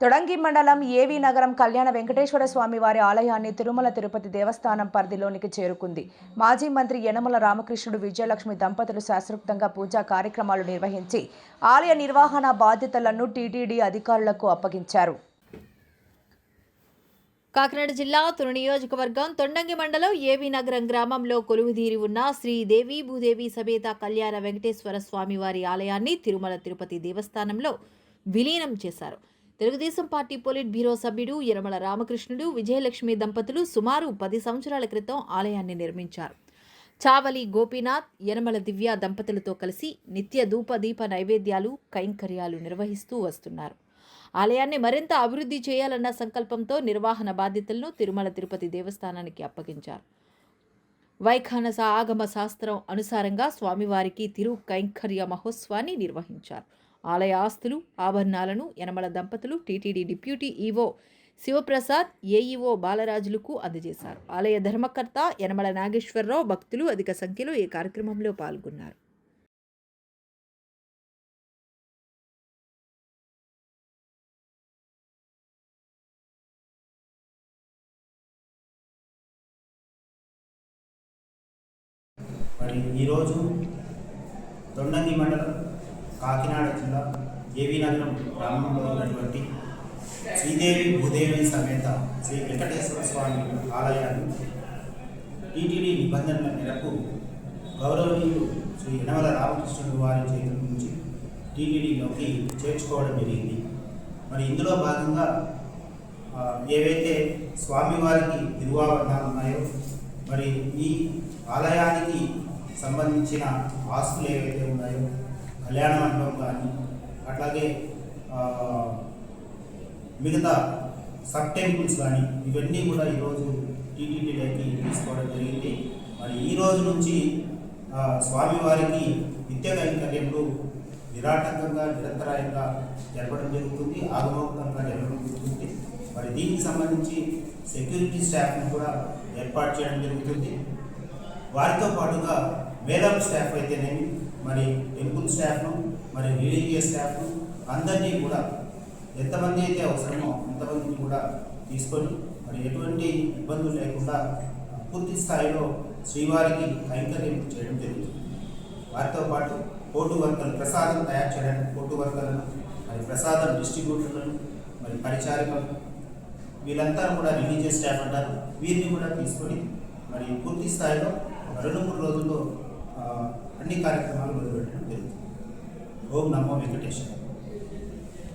తొడంగి మండలం ఏవి నగరం కళ్యాణ వెంకటేశ్వర స్వామి వారి ఆలయాన్ని తిరుమల తిరుపతి దేవస్థానం పరిధిలోనికి చేరుకుంది. మాజీ మంత్రి యనమల రామకృష్ణుడు విజయలక్ష్మి దంపతులు శాస్త్రోక్తంగా పూజా కార్యక్రమాలు నిర్వహించి ఆలయ నిర్వహణ బాధ్యతలను టీటీడీ అధికారులకు అప్పగించారు. కాకినాడ జిల్లా తుని నియోజకవర్గం తొండంగి మండలం ఏవి నగరం గ్రామంలో కొలువుదీరి ఉన్న శ్రీదేవి భూదేవి సమేత కళ్యాణ వెంకటేశ్వర స్వామి వారి ఆలయాన్ని తిరుమల తిరుపతి దేవస్థానంలో విలీనం చేశారు. తెలుగుదేశం పార్టీ పోలిట్ బ్యూరో సభ్యుడు యనమల రామకృష్ణుడు విజయలక్ష్మి దంపతులు సుమారు పది సంవత్సరాల క్రితం ఆలయాన్ని నిర్మించారు. చావలి గోపీనాథ్ యనమల దివ్య దంపతులతో కలిసి నిత్య ధూప దీప నైవేద్యాలు కైంకర్యాలు నిర్వహిస్తూ వస్తున్నారు. ఆలయాన్ని మరింత అభివృద్ధి చేయాలన్న సంకల్పంతో నిర్వహణ బాధ్యతలను తిరుమల తిరుపతి దేవస్థానానికి అప్పగించారు. వైఖానస ఆగమ శాస్త్రం అనుసారంగా స్వామివారికి తిరు కైంకర్య మహోత్సవాన్ని నిర్వహించారు. ఆలయ ఆస్తులు ఆభరణాలను యనమల దంపతులు TTD deputy EO Sivaprasad AEO బాలరాజులకు అందజేశారు. ఆలయ ధర్మకర్త యనమల నాగేశ్వరరావు భక్తులు అధిక సంఖ్యలో ఈ కార్యక్రమంలో పాల్గొన్నారు. మరి ఈరోజు దొండంగి మండలం కాకినాడ జిల్లా ఏవి నగరం గ్రామంలో ఉన్నటువంటి శ్రీదేవి భూదేవి సమేత శ్రీ వెంకటేశ్వర స్వామి ఆలయాన్ని టీటీడీ నిబంధనల మేరకు గౌరవనీయులు శ్రీ యనమల రామకృష్ణుడు వారి చేతుల నుంచి టీటీడీలోకి చేర్చుకోవడం జరిగింది. మరి ఇందులో భాగంగా ఏవైతే స్వామివారికి తిరువాభరణాలు ఉన్నాయో మరి ఈ ఆలయానికి సంబంధించిన ఆస్తులు ఏవైతే ఉన్నాయో కళ్యాణ మండపం కానీ అట్లాగే మిగతా సబ్ టెంపుల్స్ కానీ ఇవన్నీ కూడా ఈరోజు టీటీడీలోకి తీసుకోవడం జరిగింది. మరి ఈ రోజు నుంచి స్వామివారికి నిత్య కైంకర్యములు నిరాటంకంగా నిరంతరాయంగా జరపడం జరుగుతుంది ఆగమోక్తంగా జరపడం జరుగుతుంది. మరి దీనికి సంబంధించి సెక్యూరిటీ స్టాఫ్ను కూడా ఏర్పాటు చేయడం జరుగుతుంది. వారితో పాటుగా మేధావి స్టాఫ్ అయితేనేమి మరి టెంపుల్ స్టాఫ్ను మరి రిలీజియస్ స్టాఫ్ను అందరినీ కూడా ఎంతమంది అయితే అవసరమో అంతమందిని కూడా తీసుకొని మరి ఎటువంటి ఇబ్బందులు లేకుండా పూర్తి స్థాయిలో శ్రీవారికి కైంకర్యం చేయడం జరుగుతుంది. వారితో పాటు పోటు వర్తలు ప్రసాదం తయారు చేయడానికి పోటు వర్తలను మరి ప్రసాదం డిస్ట్రిబ్యూటర్లను మరి పరిచారికలు వీళ్ళంతా కూడా రిలీజియస్ స్టాఫ్ అంటారు. వీరిని కూడా తీసుకొని మరి పూర్తి స్థాయిలో రెండు మూడు రోజుల్లో అన్ని కార్యక్రమాలు మొదలుపెట్టడం జరుగుతుంది. ఓం నమో వెంకటేశ్వర